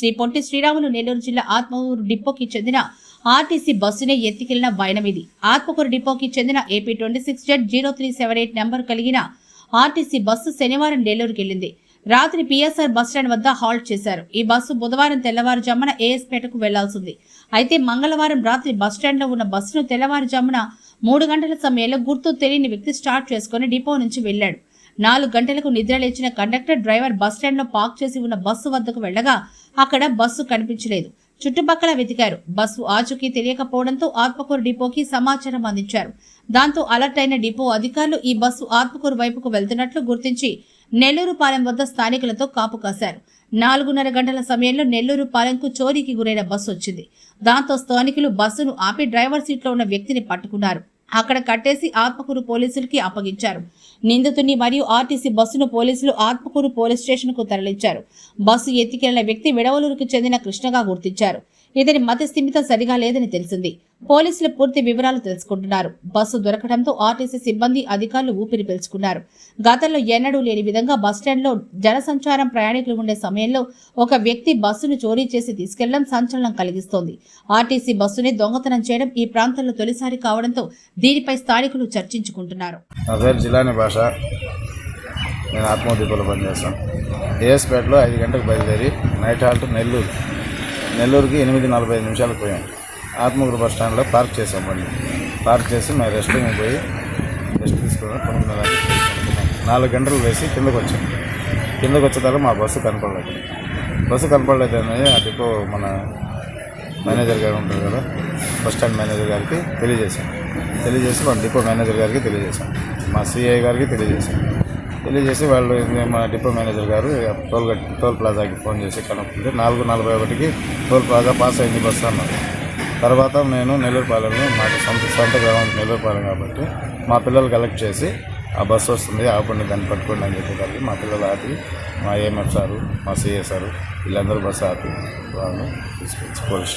శ్రీ పొట్టి శ్రీరాములు నెల్లూరు జిల్లా ఆత్మకూరు డిపోకి చెందిన ఆర్టీసీ బస్సునే ఎత్తికెళ్ళిన వైనం ఇది. ఆత్మకూరు డిపోకి చెందిన AP twenty six Z zero three seven eight number కలిగిన ఆర్టీసీ బస్సు శనివారం నెల్లూరుకి వెళ్ళింది రాత్రి పిఎస్ఆర్ బస్టాండ్ వద్ద హాల్ట్ చేశారు. ఈ బస్సు బుధవారం తెల్లవారుజామున ఏఎస్పేటకు వెళ్ళాల్సింది అయితే మంగళవారం రాత్రి బస్టాండ్లో ఉన్న బస్సును తెల్లవారుజామున మూడు గంటల సమయంలో గుర్తు తెలియని వ్యక్తి స్టార్ట్ చేసుకుని డిపో నుంచి వెళ్ళాడు నాలుగు గంటలకు నిద్ర లేచిన కండక్టర్ డ్రైవర్ బస్టాండ్లో పార్క్ చేసి ఉన్న బస్సు వద్దకు వెళ్ళగా అక్కడ బస్సు కనిపించలేదు. చుట్టుపక్కల వెతికారు. బస్సు ఆచూకీ తెలియకపోవడంతో ఆత్మకూరు డిపోకి సమాచారం అందించారు. దాంతో అలర్ట్ అయిన డిపో అధికారులు ఈ బస్సు ఆత్మకూరు వైపుకు వెళ్తున్నట్లు గుర్తించి నెల్లూరు పాలెం వద్ద స్థానికులతో కాపు కాశారు. నాలుగున్నర గంటల సమయంలో నెల్లూరు పాలెంకు చోరీకి గురైన బస్సు వచ్చింది. దాంతో స్థానికులు బస్సును ఆపి డ్రైవర్ సీట్లో ఉన్న వ్యక్తిని పట్టుకున్నారు. అక్కడ కట్టేసి ఆత్మకూరు పోలీసులకి అప్పగించారు. నిందితుని మరియు ఆర్టీసీ బస్సును పోలీసులు ఆత్మకూరు పోలీస్ స్టేషన్కు తరలించారు. బస్సు ఎత్తికెళ్ళిన వ్యక్తి విడవలూరుకు చెందిన కృష్ణగా గుర్తించారు. ఇతని మతి స్థిమితం సరిగా లేదని తెలిసింది. పోలీసులు పూర్తి వివరాలు తెలుసుకుంటున్నారు. బస్సు దొరకడంతో ఆర్టీసీ సిబ్బంది అధికారులు ఊపిరి పీల్చుకున్నారు. గతంలో ఎన్నడూ లేని విధంగా బస్టాండ్లో జనసంచారం ప్రయాణికులు ఉండే సమయంలో ఒక వ్యక్తి బస్సును చోరీ చేసి తీసుకెళ్ళడం సంచలనం కలిగిస్తోంది. ఆర్టీసీ బస్సుని దొంగతనం చేయడం ఈ ప్రాంతంలో తొలిసారి కావడంతో దీనిపై స్థానికులు చర్చించుకుంటున్నారు. నేను ఆత్మోదీపంలో పనిచేస్తాను. ఏఎస్పేటలో ఐదు గంటలకు బయలుదేరి నైట్ హాల్ట్ నెల్లూరు. నెల్లూరుకి ఎనిమిది నలభై ఐదు నిమిషాలకు ఆత్మగురు బస్ స్టాండ్లో పార్క్ చేసాం బండి పార్క్ చేసి మేము రెస్ట్ రూమ్ పోయి రెస్ట్ తీసుకున్నాం కొనుక్కున్న నాలుగు గంటలు వేసి కిందకు వచ్చాం. కిందకు వచ్చే తర్వాత మా బస్సు కనపడలేదు. బస్సు కనపడలేదు అనేది ఆ డిపో మన మేనేజర్ గారు ఉంటారు కదా బస్ స్టాండ్ మేనేజర్ గారికి తెలియజేశాం. తెలియజేసి మన డిపో మేనేజర్ గారికి తెలియజేశాం. మా సిఐ గారికి తెలియజేశాం. తెలియజేసి వాళ్ళు మా డిపో మేనేజర్ గారు టోల్ టోల్ ప్లాజాకి ఫోన్ చేసి కనుక్కుంటే నాలుగు నలభై ఒకటికి టోల్ ప్లాజా పాస్ అయింది బస్సు అన్నారు. తర్వాత నేను నెల్లూరుపాలెంలో మాకు సొంత సొంత గ్రామం నెల్లూరుపాలెం కాబట్టి మా పిల్లలు కలెక్ట్ చేసి ఆ బస్సు వస్తుంది ఆపండి దాన్ని పట్టుకోండి అని చెప్పేసరికి మా పిల్లలు ఆపి మా ఏఎంఎఫ్ సారు మా సిఏ సారు వీళ్ళందరూ బస్సు ఆపి వాళ్ళు తీసుకొచ్చి పోలీస్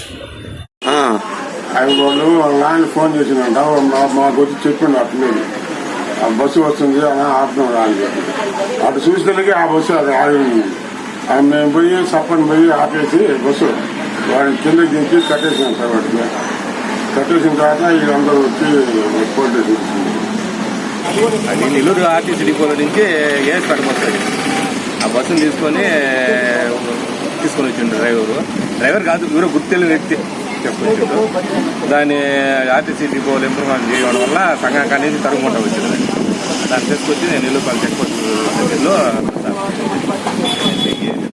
ఆయన వాళ్ళు వాళ్ళ నాన్న ఫోన్ చేసిందంట మా- మాకు వచ్చి చెప్పిండు అట్లేదు ఆ బస్సు వస్తుంది అని ఆపుతున్నాం రాని అటు చూసేందుకే ఆ బస్సు అది ఆగి ఉంది మేము పోయి సప్పని పోయి ఆపేసి బస్సు వాడిని కింద దించి కట్టేసాను సార్ వాటిని కట్టేసిన తర్వాత వీళ్ళందరూ వచ్చి రిపోర్ట్ అది నెల్లూరు ఆర్టీసీ డిపోలో నుంచి ఏఎస్ పడమొస్తుంది ఆ బస్సును తీసుకొని తీసుకొని వచ్చిండు డ్రైవరు. డ్రైవర్ కాదు మీరు గుర్తెళ్ళిన వ్యక్తి చెప్పుకొచ్చిండు. దాన్ని ఆర్టీసీ డిపోలు ఇంప్రూవ్మెంట్ చేయడం వల్ల సంఘానికి అనేది తరుగుకుంటా వచ్చింది. దాన్ని తీసుకొచ్చి నేను నెల్లూరు చెక్ పోస్ట్లో